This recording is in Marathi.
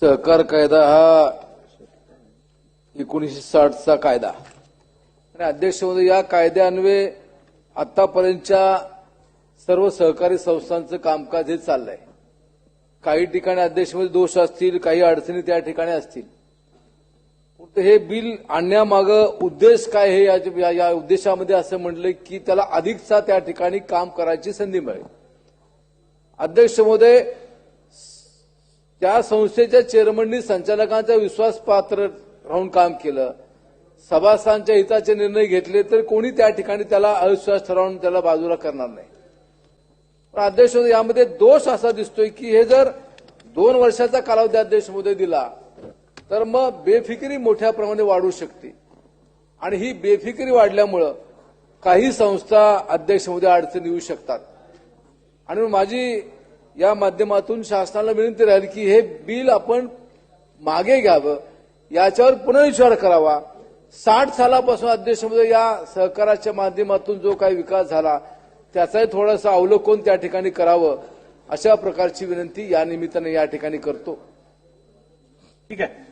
सहकार कायदा हा एकोणीसशे साठचा कायदा. आणि अध्यक्ष महोदय या कायद्यान्वये आतापर्यंतच्या सर्व सहकारी संस्थांचं कामकाज हे चाललंय. काही ठिकाणी अध्यक्षमध्ये दोष असतील काही अडचणी त्या ठिकाणी असतील. फक्त हे बिल आणण्यामागं उद्देश काय हे या- या उद्देशामध्ये असं म्हटलं की त्याला अधिकचा त्या ठिकाणी काम करायची संधी मिळेल. अध्यक्ष महोदय त्या संस्थेच्या चेअरमननी संचालकांचा विश्वासपात्र राहून काम केलं. सभासदांच्या हिताचे निर्णय घेतले तर कोणी त्या ठिकाणी त्याला अविश्वास ठरवून त्याला बाजूला करणार नाही. पण अध्यक्ष यामध्ये दोष असा दिसतोय की हे जर दोन वर्षाचा कालावधी अध्यक्ष दिला तर मग बेफिकिरी मोठ्या प्रमाणे वाढू शकते. आणि ही बेफिकिरी वाढल्यामुळं काही संस्था अध्यक्ष अडचण येऊ शकतात. आणि माझी या माध्यमातून शासनाला विनंती राहील की हे बिल आपण मागे घ्यावं याच्यावर पुनर्विचार करावा. साठ सालापासून अध्यक्ष या सहकाराच्या माध्यमातून जो काही विकास झाला त्याचाही थोडासा अवलोकन त्या ठिकाणी करावं अशा प्रकारची विनंती या निमित्ताने या ठिकाणी करतो. ठीक आहे.